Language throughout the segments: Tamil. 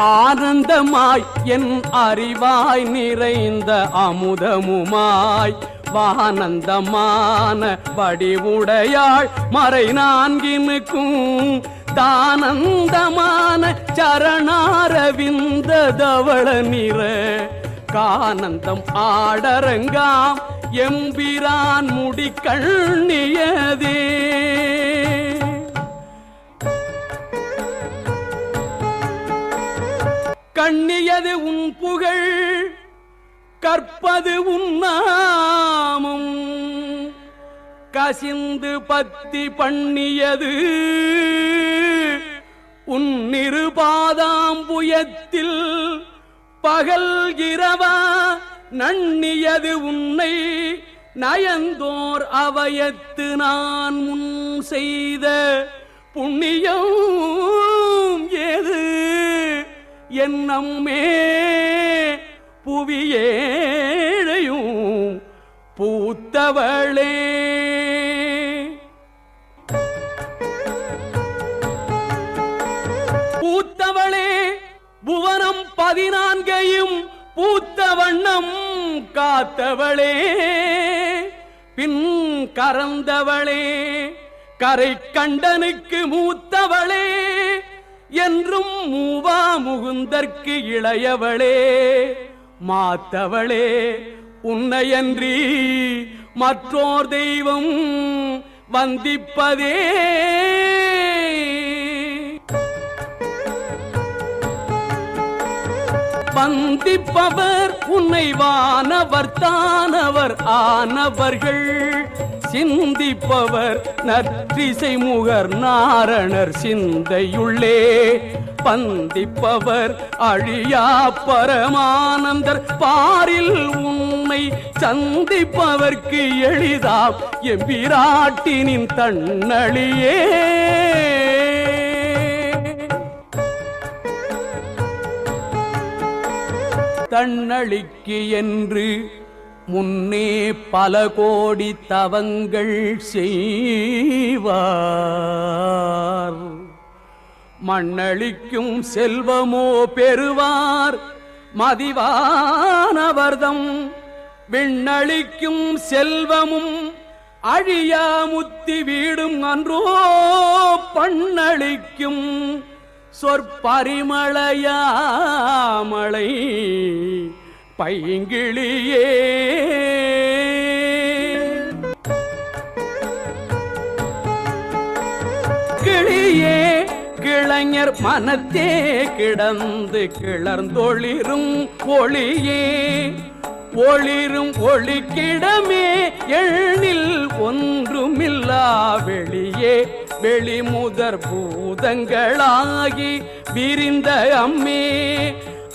ஆனந்தமாய் என் அறிவாய் நிறைந்த அமுதமுமாய் வானந்தமான வடிவுடையாள் மறை நான்கினுக்கும் தானந்தமான சரணாரவிந்த தவள நிற கானந்தம் ஆடரங்காம் எம்பிரான் முடி நியதே. கண்ணியது உன் புகழ் கற்பது உன்னாமும் கசிந்து பத்தி பண்ணியது உன் நிருபாதாம்புயத்தில் பகல் இரவா நன்னியது உன்னை நயந்தோர் அவயத்து நான் முன் செய்த புண்ணிய என்னம்மே புவியேழையும் பூத்தவளே. பூத்தவளே புவனம் பதினான்கையும் பூத்த வண்ணம் காத்தவளே. பின் கறந்தவளே கரை கண்டனுக்கு மூத்தவளே. என்றும் மூவா முகுந்தற்கு இளையவளே மாத்தவளே உன்னையன்றி மற்றோர் தெய்வம் வந்திப்பதே. வந்திப்பவர் உன்னை வானவர் தானவர் ஆனவர்கள். சிந்திப்பவர் நற்றிசை முகர் நாரணர் சிந்தையுள்ளே. பந்திப்பவர் அழியா பரமானந்தர் பாரில் உண்மை சந்திப்பவர்க்கு எளிதாம் எம்பிராட்டினின் தன்னழியே. தன்னழிக்கு என்று முன்னே பல கோடி தவங்கள் செய்வார். மண்ணளிக்கும் செல்வமோ பெறுவார். மதிவானவர்தம் விண்ணளிக்கும் செல்வமும் அழியா முத்தி வீடும் அன்றோ பண்ணளிக்கும் சொற்பரிமளையாமலை பைங்கிளியே கிளியே கிளைஞர் மனத்தே கிடந்து கிளர்ந்தொளிரும் ஒளியே. ஒளிரும் ஒளிக்கிடமே எண்ணில் ஒன்றுமில்லா வெளியே. வெளிமுதற் பூதங்களாகி விரிந்த அம்மே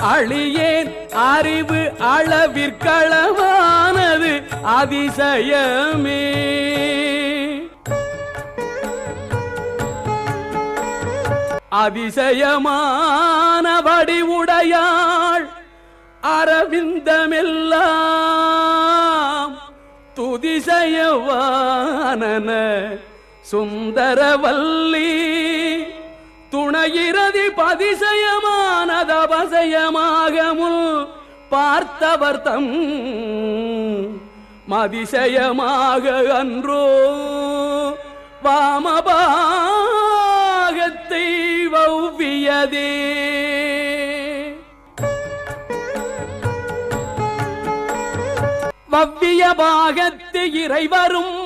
அழியேன் அறிவு அளவிற்களவானது அதிசயமே. அதிசயமான வடிவுடையாள் அரவிந்தமெல்லாம் துதிசயவானன. சுந்தரவல்லி துணையிறதி பதிச முன் பார்த்தவர் தம் மதிசயமாக அன்றோ வாமபாகத்தை வௌவியதே. வவ்விய பாகத்து இறைவரும்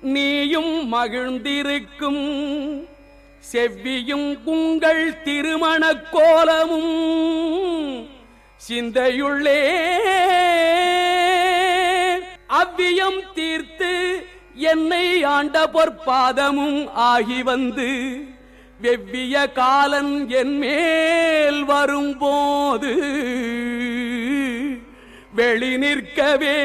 நீயும் மகிழ்ந்திருக்கும். செவ்வியும் உங்கள் திருமண கோலமும் சிந்தையுள்ளே. அவ்வியம் தீர்த்து என்னை ஆண்ட பொற்பாதமும் ஆகி வந்து வெவ்விய காலன் என் மேல் வரும்போது வெளி நிற்கவே.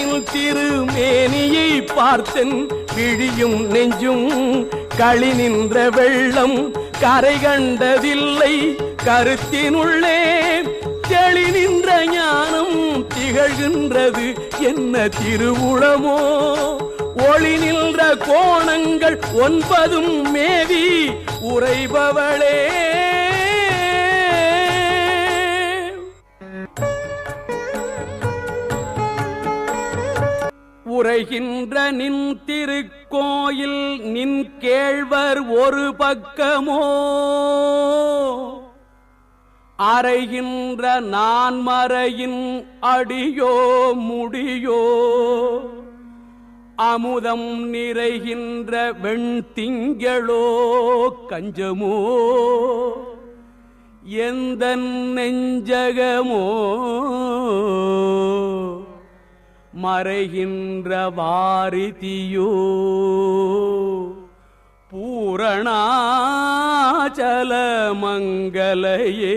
கண்ணில் திருமேனியை பார்த்தன் விழியும் நெஞ்சும் களி நின்ற வெள்ளம் கரை கண்டதில்லை. கருத்தினுள்ளே தெளி நின்ற ஞானம் திகழ்கின்றது. என்ன திருவுளமோ? ஒளி நின்ற கோணங்கள் ஒன்பதும் மேவி உறைபவர் உரைகின்ற நின் திருக்கோயில் நின் கேழ்வர் ஒரு பக்கமோ? அறைகின்ற நான் மறையின் அடியோ முடியோ? அமுதம் நிறைகின்ற வெண்திங்களோ கஞ்சமோ? எந்த நெஞ்சகமோ? மறைகின்ற வாரிதியோ. பூரணாச்சல மங்களையே